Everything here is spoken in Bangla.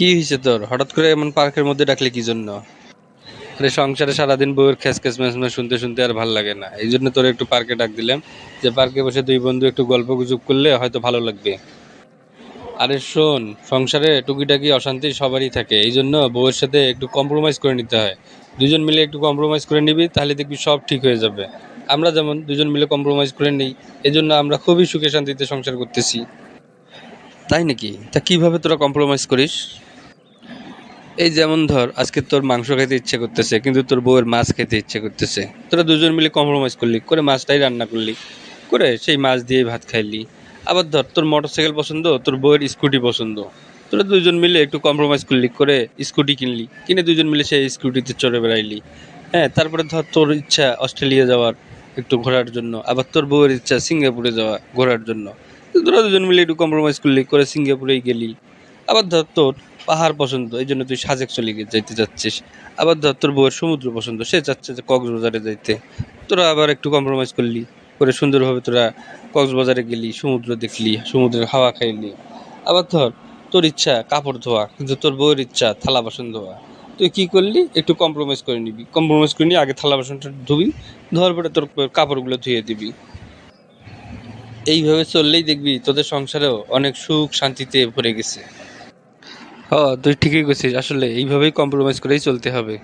কি হয়েছে তোর? হঠাৎ করে এমন পার্কের মধ্যে ডাকলে কি জন্য? আরে সংসারে সারাদিন বউয়ের খেস খেস ম্যাচ শুনতে শুনতে আর ভালো লাগে না। এই জন্য তোর একটু পার্কে ডাক দিলাম যে পার্কে বসে দুই বন্ধু একটু গল্প গুজব করলে হয়তো ভালো লাগবে। আরে শোন, সংসারে টুকিটাকি অশান্তি সবারই থাকে। এই জন্য বউয়ের সাথে একটু কম্প্রোমাইজ করে নিতে হয়। দুজন মিলে একটু কম্প্রোমাইজ করে নিবি, তাহলে দেখবি সব ঠিক হয়ে যাবে। আমরা যেমন দুজন মিলে কম্প্রোমাইজ করে নিই এই জন্য আমরা খুবই সুখে শান্তিতে সংসার করতেছি। তাই নাকি? তা কীভাবে তোরা কম্প্রোমাইজ করিস? এই যেমন ধর, আজকে তোর মাংস খেতে ইচ্ছে করতেছে, কিন্তু তোর বউয়ের মাছ খেতে ইচ্ছে করতেছে। তোরা দুজন মিলে কম্প্রোমাইজ করলি, করে মাছটাই রান্না করলি, করে সেই মাছ দিয়ে ভাত খাইলি। আবার ধর, তোর মোটরসাইকেল পছন্দ, তোর বউয়ের স্কুটি পছন্দ। তোরা দুজন মিলে একটু কম্প্রোমাইজ করলি, করে স্কুটি কিনলি, কিনে দুজন মিলে সেই স্কুটিতে চড়ে বেড়াইলি। হ্যাঁ তারপরে ধর, তোর ইচ্ছা অস্ট্রেলিয়া যাওয়ার একটু ঘোরার জন্য, আবার তোর বউয়ের ইচ্ছা সিঙ্গাপুরে যাওয়া, ঘোরার জন্য। তোরা দুজন মিলে একটু কম্প্রোমাইজ করলি, করে সিঙ্গাপুরেই গেলি। আবার ধর তোর পাহাড় পছন্দ এই জন্য তুই সাজেক চলে গে- যাইতে যাচ্ছিস। আবার ধর তোর বউয়ের সমুদ্র পছন্দ সে চাচ্ছে যে কক্সবাজারে যাইতে। তোরা আবার একটু কম্প্রোমাইজ করলি, করে সুন্দরভাবে তোরা কক্সবাজারে গেলি, সমুদ্র দেখলি, সমুদ্রের হাওয়া খাইলি। আবার ধর তোর ইচ্ছা কাপড় ধোয়া, কিন্তু তোর বউয়ের ইচ্ছা থালা বাসন ধোয়া। তুই কী করলি? একটু কম্প্রোমাইজ করে নিবি। কম্প্রোমাইজ করে নিয়ে আগে থালা বাসনটা ধুবি, ধোয়ার পরে তোর কাপড়গুলো ধুয়ে দিবি। এইভাবে চললেই দেখবি তোদের সংসারেও অনেক সুখ শান্তিতে ভরে গেছে। হ তুই ঠিকই করছিস। আসলে এইভাবেই কম্প্রোমাইজ করেই চলতে হবে।